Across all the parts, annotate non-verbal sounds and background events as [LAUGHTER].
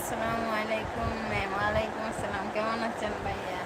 আসসালামু আলাইকুম ম্যাম, ওয়ালাইকুম আসসালাম, কেমন আছেন ভাইয়া?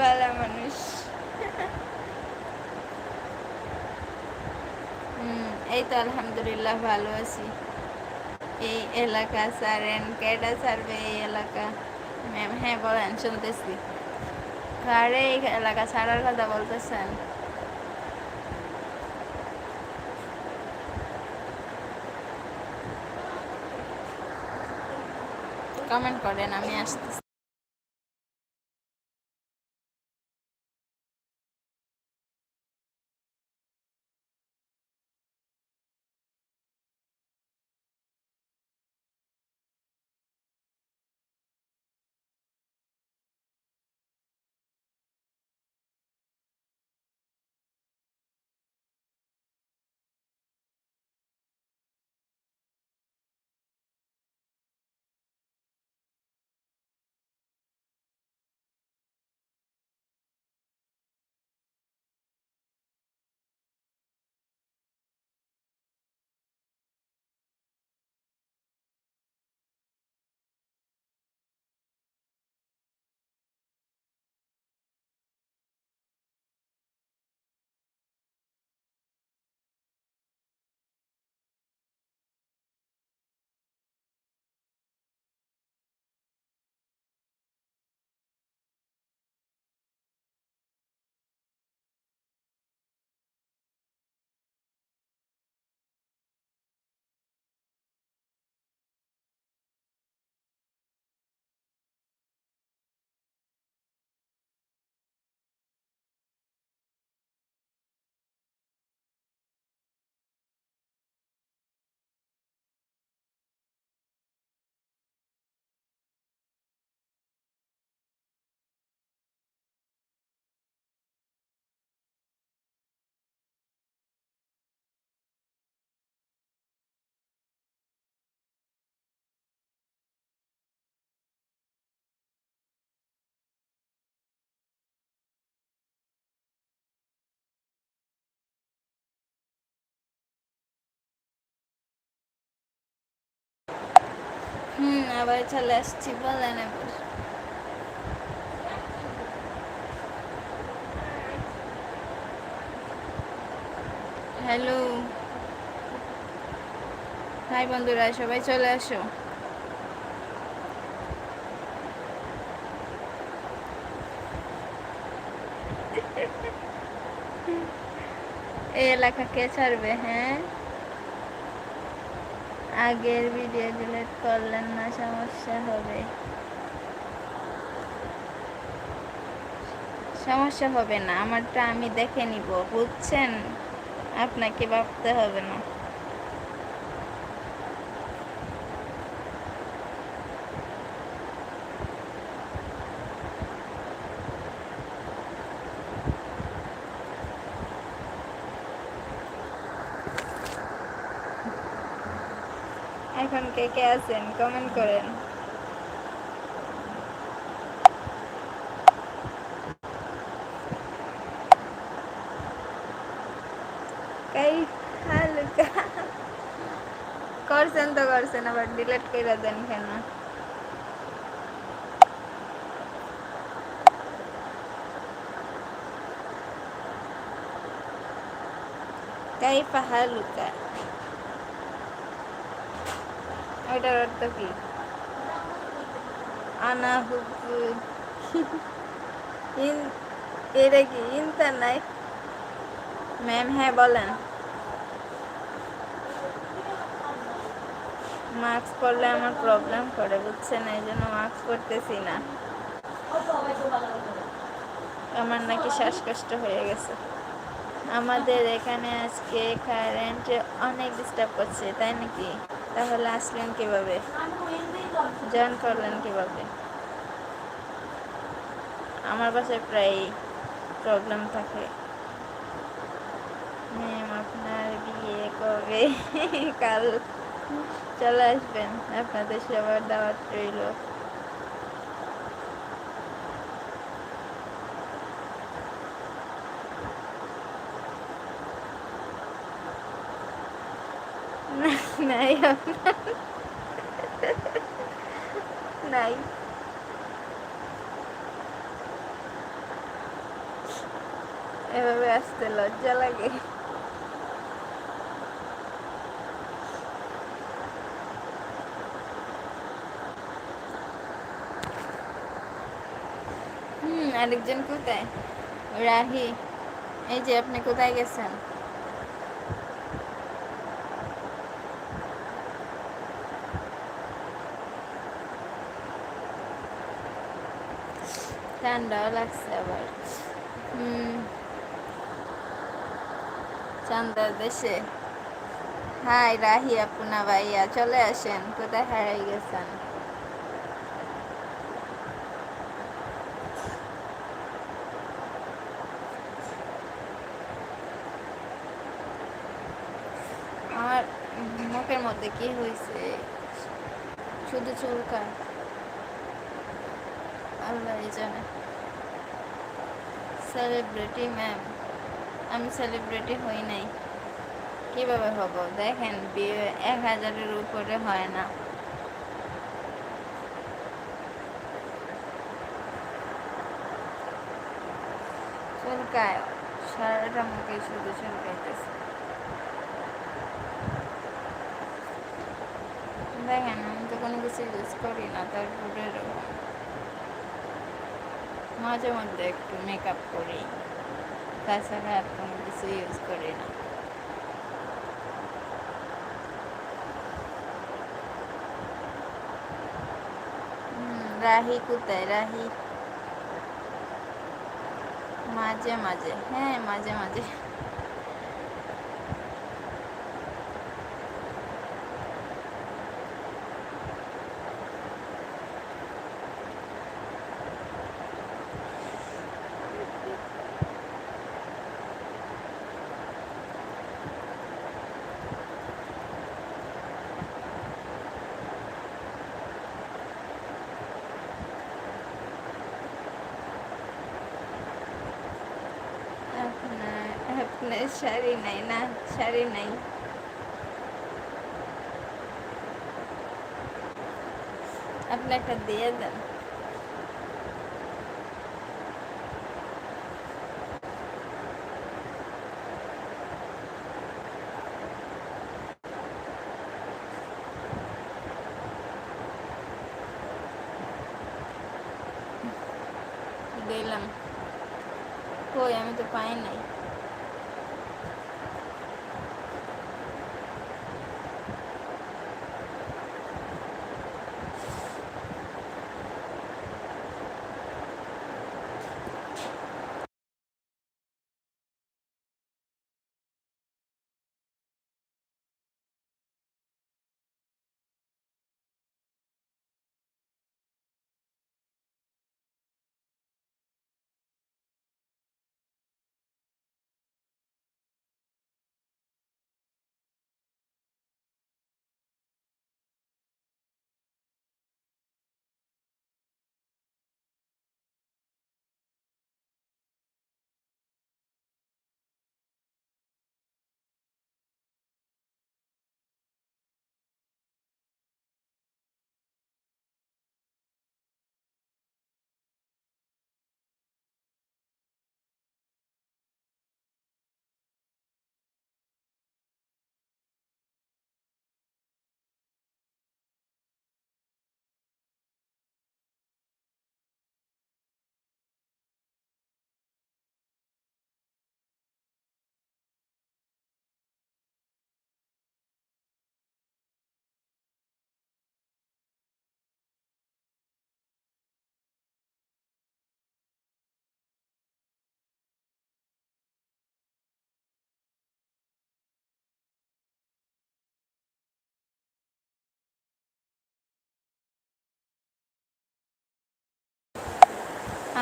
ভালো মানুষ। হুম, এই তো আলহামদুলিল্লাহ ভালো আছি। এই এলাকা সারেন, কেডা সার্ভে এই এলাকা? ম্যাম হ্যাঁ বলেন শুনতেছি। কারে এই এলাকা ছাড়ার কথা বলতেছেন। কমেন্ট করেন আমি আসতেছি। হুম, আবার চলে আসছি, বলেন এবার। হ্যালো হাই বন্ধুরা, সবাই চলে আসো। এই এলাকা কে ছাড়বে হ্যাঁ? আগের ভিডিও ডিলিট করলেন না, সমস্যা হবে। সমস্যা হবে না, আমারটা আমি দেখে নিব, বুঝছেন? আপনাকে ভাবতে হবে না এখন কে কে আছেন কমেন্ট করেন। করছেন তো করছেন, আবার ডিলিট করে দেন কেন? কাইফা হালুকা। ওইটার অর্থ কি? আনা ইন, এটা কি ইনতা নাই ম্যাম হ্যাঁ বলেন। মাস্ক পরলে আমার প্রবলেম করে, বুঝছেন? এই জন্য মাস্ক পরতেছি না। আমার নাকি শ্বাসকষ্ট হয়ে গেছে। আমাদের এখানে আজকে কারেন্ট অনেক ডিস্টার্ব করছে, তাই নাকি? তাহলে আসলেন কীভাবে? জয়েন করলেন কীভাবে? আমার বাসায় প্রায় প্রবলেম থাকে। ম্যাম, আপনার বিয়ে কবে? কাল চলে আসবেন। আপনাদের সবার দাওয়াত রইল। নাই নাই এভাবে আসতে লজ্জা লাগে হুম, আরেকজন কোথায়? রাহি, এই যে আপনি কোথায় গেছেন? ঠান্ডাও লাগছে আবার চান্দার দেশে। হাই রাহি আপনা ভাইয়া চলে আসেন। কোথায় হারাই গেছেন? আমার মুখের মধ্যে কি হয়েছে? শুধু চুলকায়। আল্লাহ জানে সেলিব্রিটি ম্যাম আমি সেলিব্রিটি হই নাই। কীভাবে হব? দেখেন, বিয়ে এক হাজারের উপরে হয় না। চুলকায়। সারাটা মুখে শুধু চুলকাইতেছে। দেখেন, আমি তো কোনো কিছু ইউজ করি না তারপরে মাঝে মধ্যে একটু মেকআপ করি। তাছাড়া আর কোনো কিছু ইউজ করি না। রাহি কোথায়? রাহি? মাঝে মাঝে। হ্যাঁ মাঝে মাঝে আপনার আপনার শাড়ি নাই না শাড়ি নাই আপনি একটা দিয়ে দেন দিলাম কই আমি তো পাই নাই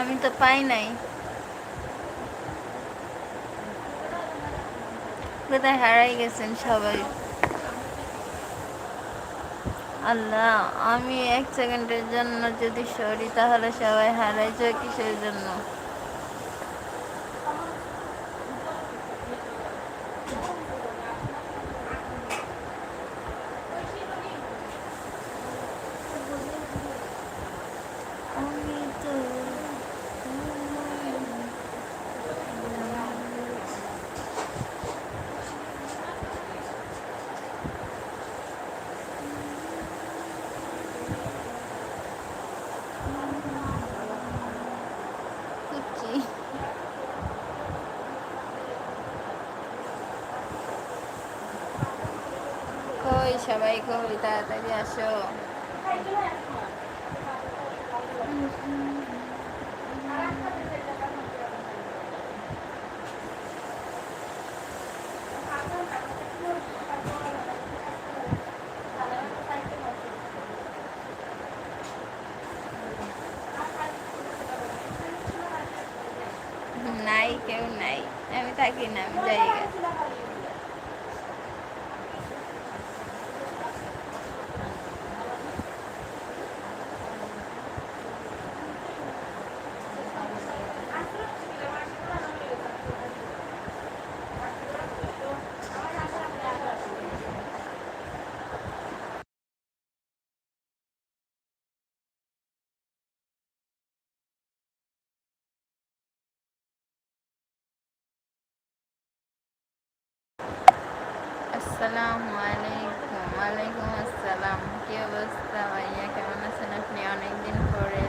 আমি তো পাই নাই। কোথায় হারাই গেছেন সবাই? আল্লাহ, আমি এক সেকেন্ডের জন্য যদি সরি, তাহলে সবাই হারাই যায় কিসের জন্য? কই সবাই কই তাড়াতাড়ি আসো। নাই কেউ নাই। আমি থাকি না আমি যাই গেছি আসসালামু আলাইকুম। ওয়ালাইকুম আসসালাম। কি অবস্থা ভাইয়া? কেমন আছেন আপনি? অনেকদিন পরে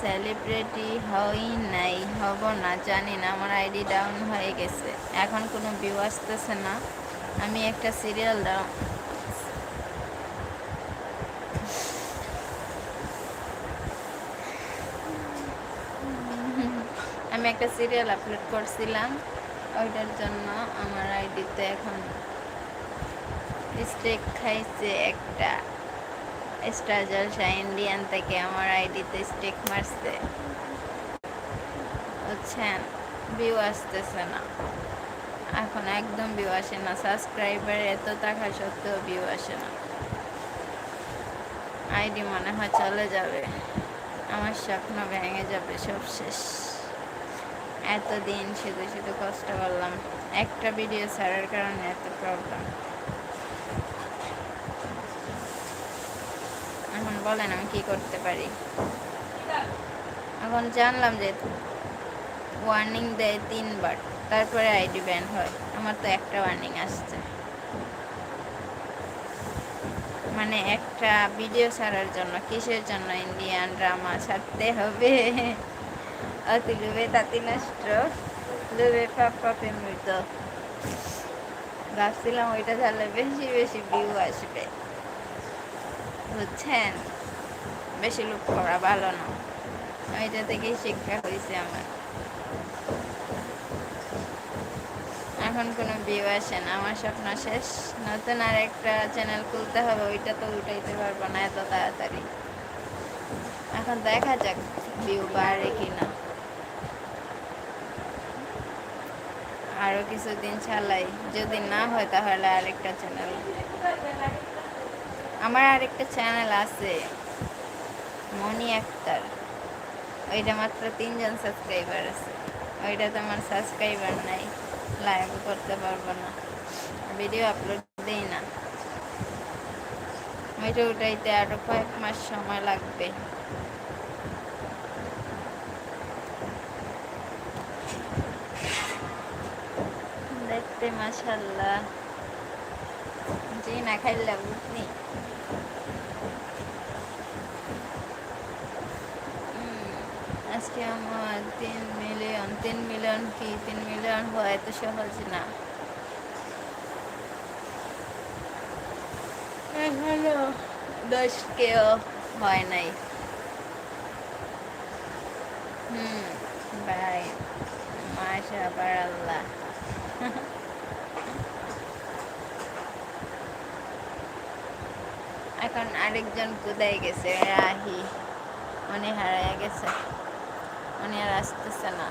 সেলিব্রিটি হই নাই, হব না, জানি না, আমার আইডি ডাউন হয়ে গেছে। এখন কোনো ভিউ আসতেছে না। আমি একটা সিরিয়াল ডাউন [LAUGHS] আমি একটা সিরিয়াল আপলোড করছিলাম। ওইটার জন্য আমার আইডিতে এখন স্টেক খাইছে একটা। স্টার জলসা ইন্ডিয়ান থেকে আমার আইডিতে স্টেক মারছে। বুঝছেন? ভিউ আসতেছে না। এখন একদম ভিউ আসে না। সাবস্ক্রাইবার এত টাকা সত্ত্বেও ভিউ আসে না। আইডি মনে হয় চলে যাবে। আমার স্বপ্ন ভেঙে যাবে সব শেষ। এতদিন শুধু শুধু কষ্ট করলাম। একটা ভিডিও ছাড়ার কারণে এত প্রবলেম এখন বলেন, আমি কি করতে পারি? এখন জানলাম যে ওয়ার্নিং দেয় তিনবার, তারপরে আইডি ব্যান হয়। আমার তো একটা ওয়ার্নিং আসছে। মানে একটা ভিডিও ছাড়ার জন্য, কিসের জন্য ইন্ডিয়ান ড্রামা ছাড়তে হবে? অতি লুবে তাতি নষ্ট লুবে পাপ মৃত। ভাবছিলাম ওইটা ছাড়লে বেশি বেশি ভিউ আসবে। বুঝছেন? বেশি লোক করা ভালো না। ওইটা থেকেই শিক্ষা হয়েছে আমার। এখন কোনো ভিউ আসে না, আমার স্বপ্ন শেষ। নতুন আর একটা চ্যানেল খুলতে হবে, ওইটা তো উঠাইতে পারব না এত তাড়াতাড়ি। এখন দেখা যাক ভিউ বাড়ে কিনা। আরও কিছুদিন চালাই, যদি না হয় তাহলে আরেকটা চ্যানেল আমার আরেকটা চ্যানেল আছে। মনি আক্তার। ওইটা মাত্র তিনজন সাবস্ক্রাইবার আছে। ওইটা তো আমার সাবস্ক্রাইবার নাই। লাইভ করতে পারব না। ভিডিও আপলোড দিই না। ওইটা উঠাইতে আরও কয়েক মাস সময় লাগবে। দেখতে মাশাল্লাহ জি, না খাইলে বুঝনি। আজকে আমার তিন মিলিয়ন তিন মিলিয়ন কি? তিন মিলিয়ন হওয়া এত সহজ না। এখনও দশ কেও হয় নাই। হুম বাই মাশা আল্লাহ এখন আরেকজন কোথায় গেছে? রাহি। উনি হারাইয়া গেছে। উনি আর আসতেছে না।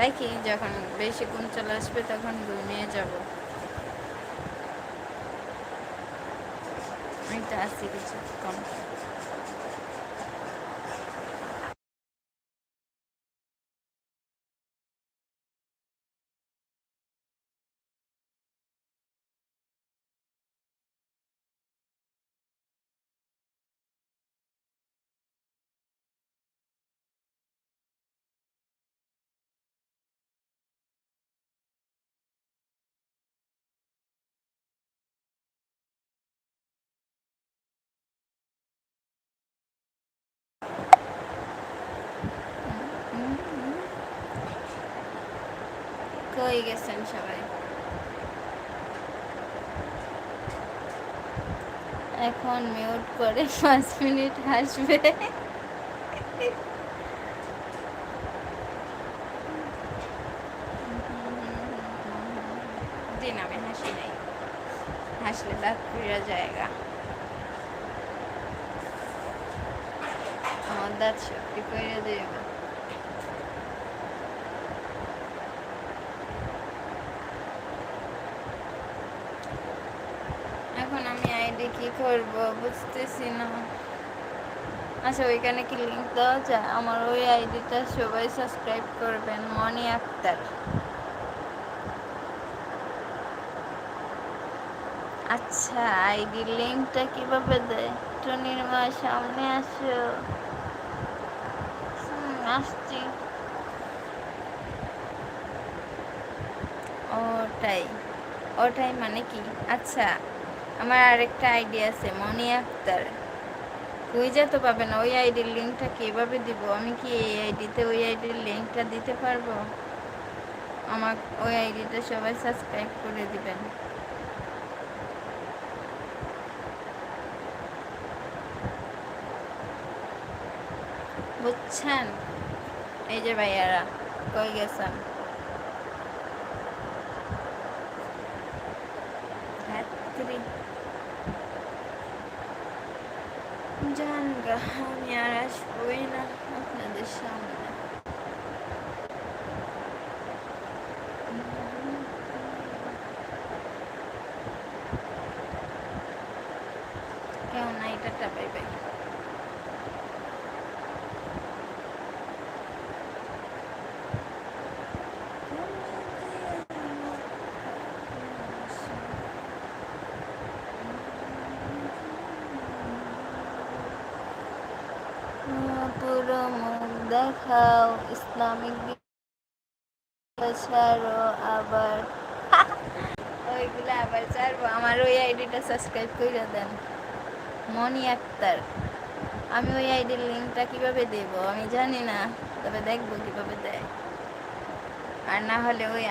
দেখি যখন বেশি গুণ চলে আসবে তখন ঘুমিয়ে যাব। আমি তো আসছি কিছুক্ষণ। কই গেছেন সবাই। এখন মিউট করে পাঁচ মিনিট হাসবে। জায়গা। আমার দাঁত শক্তি করে দেবে। এখন আমি আইডি কি করব বুঝতেছি না। আচ্ছা ওইখানে কি লিঙ্ক দেওয়া যায়? আমার ওই আইডিটা সবাই সাবস্ক্রাইব করবেন মনি আক্তার। আচ্ছা আইডি লিঙ্কটা কীভাবে দেয়? টনির মা সামনে আসো। আসছি। ওটাই। ওটাই মানে কি? আচ্ছা। আমার আরেকটা আইডিয়া আছে, মনি আক্তার। কুইজা তো পাবে না, ওই আইডির লিঙ্কটা কীভাবে দিব? আমি কি এই আইডিতে ওই আইডির লিঙ্কটা দিতে পারব? আমার ওই আইডিটা সবাই সাবস্ক্রাইব করে দিবেন। বুঝছেন? এই যে ভাইয়ারা, কই গেছেন রাত্রি জান গা আমি আর আসবোই না আপনাদের সামনে কেউ নাই, টাটা, বাই বাই। পুরো মুখ দেখাও, ইসলামিক ছাড়ো আবার। [LAUGHS] ওইগুলো আবার ছাড়বো। আমার ওই আইডিটা সাবস্ক্রাইব করে দেন। মনি আক্তার। আমি ওই আইডির লিঙ্কটা কীভাবে দেব আমি জানি না, তবে দেখব কীভাবে দেয়। আর না হলে ওই